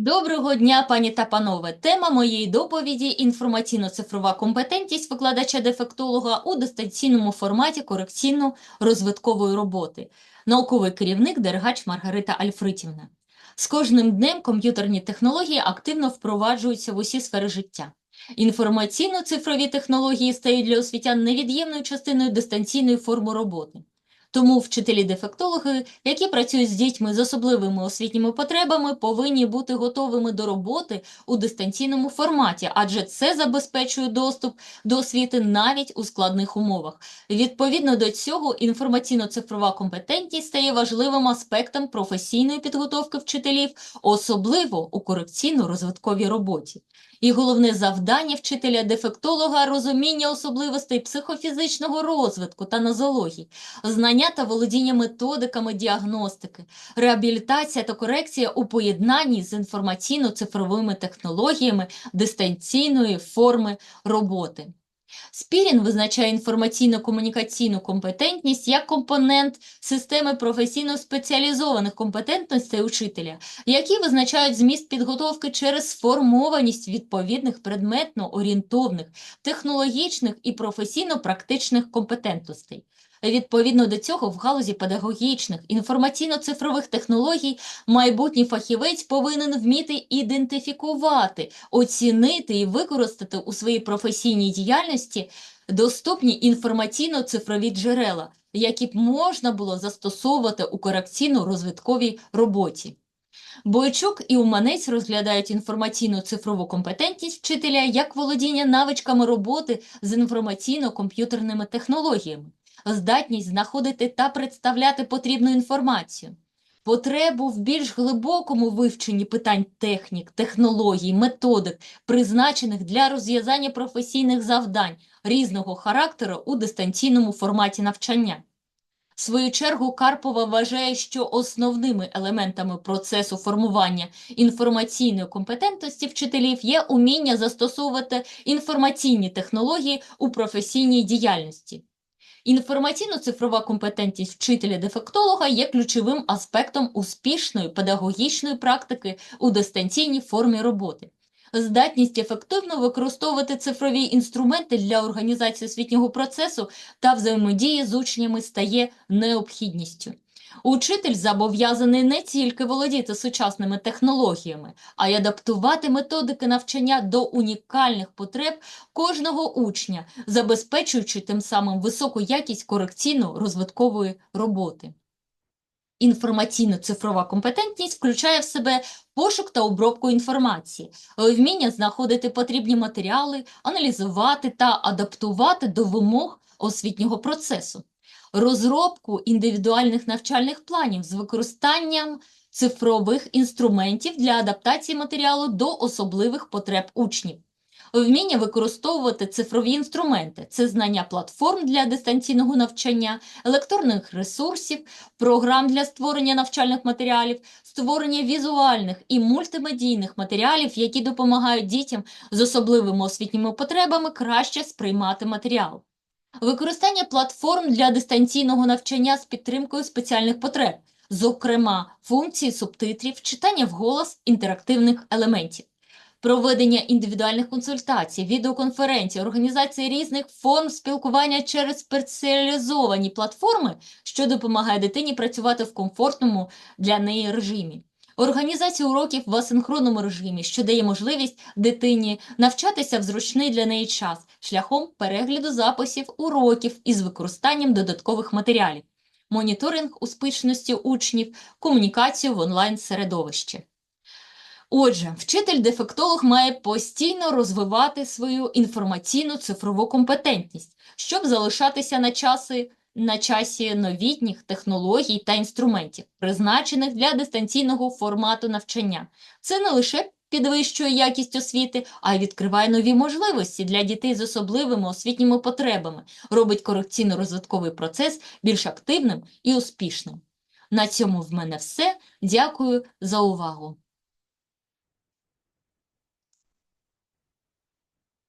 Доброго дня, пані та панове. Тема моєї доповіді інформаційно-цифрова компетентність викладача-дефектолога у дистанційному форматі корекційно-розвиткової роботи. Науковий керівник Дергач Маргарита Альфритівна. З кожним днем комп'ютерні технології активно впроваджуються в усі сфери життя. Інформаційно-цифрові технології стають для освітян невід'ємною частиною дистанційної форми роботи. Тому вчителі-дефектологи, які працюють з дітьми з особливими освітніми потребами, повинні бути готовими до роботи у дистанційному форматі, адже це забезпечує доступ до освіти навіть у складних умовах. Відповідно до цього, інформаційно-цифрова компетентність стає важливим аспектом професійної підготовки вчителів, особливо у корекційно-розвитковій роботі. І головне завдання вчителя-дефектолога – розуміння особливостей психофізичного розвитку та нозології, знання та володіння методиками діагностики, реабілітація та корекція у поєднанні з інформаційно-цифровими технологіями дистанційної форми роботи. Спірін визначає інформаційно-комунікаційну компетентність як компонент системи професійно спеціалізованих компетентностей учителя, які визначають зміст підготовки через сформованість відповідних предметно-орієнтовних, технологічних і професійно-практичних компетентностей. Відповідно до цього, в галузі педагогічних інформаційно-цифрових технологій майбутній фахівець повинен вміти ідентифікувати, оцінити і використати у своїй професійній діяльності доступні інформаційно-цифрові джерела, які б можна було застосовувати у корекційно-розвитковій роботі. Бойчук і Уманець розглядають інформаційно-цифрову компетентність вчителя як володіння навичками роботи з інформаційно-комп'ютерними технологіями здатність знаходити та представляти потрібну інформацію, потребу в більш глибокому вивченні питань технік, технологій, методик, призначених для розв'язання професійних завдань різного характеру у дистанційному форматі навчання. В свою чергу Карпова вважає, що основними елементами процесу формування інформаційної компетентності вчителів є уміння застосовувати інформаційні технології у професійній діяльності. Інформаційно-цифрова компетентність вчителя-дефектолога є ключовим аспектом успішної педагогічної практики у дистанційній формі роботи. Здатність ефективно використовувати цифрові інструменти для організації освітнього процесу та взаємодії з учнями стає необхідністю. Учитель зобов'язаний не тільки володіти сучасними технологіями, а й адаптувати методики навчання до унікальних потреб кожного учня, забезпечуючи тим самим високу якість корекційно-розвиткової роботи. Інформаційно-цифрова компетентність включає в себе пошук та обробку інформації, вміння знаходити потрібні матеріали, аналізувати та адаптувати до вимог освітнього процесу розробку індивідуальних навчальних планів з використанням цифрових інструментів для адаптації матеріалу до особливих потреб учнів. Вміння використовувати цифрові інструменти це знання платформ для дистанційного навчання, електронних ресурсів, програм для створення навчальних матеріалів, створення візуальних і мультимедійних матеріалів, які допомагають дітям з особливими освітніми потребами краще сприймати матеріал використання платформ для дистанційного навчання з підтримкою спеціальних потреб, зокрема функції субтитрів, читання вголос інтерактивних елементів. Проведення індивідуальних консультацій, відеоконференцій, організація різних форм спілкування через спеціалізовані платформи, що допомагає дитині працювати в комфортному для неї режимі. Організація уроків в асинхронному режимі, що дає можливість дитині навчатися в зручний для неї час шляхом перегляду записів уроків із використанням додаткових матеріалів, моніторинг успішності учнів, комунікацію в онлайн-середовищі. Отже, вчитель-дефектолог має постійно розвивати свою інформаційну цифрову компетентність, щоб залишатися на часи на часі новітніх технологій та інструментів, призначених для дистанційного формату навчання. Це не лише підвищує якість освіти, а й відкриває нові можливості для дітей з особливими освітніми потребами, робить корекційно-розвитковий процес більш активним і успішним. На цьому в мене все. Дякую за увагу.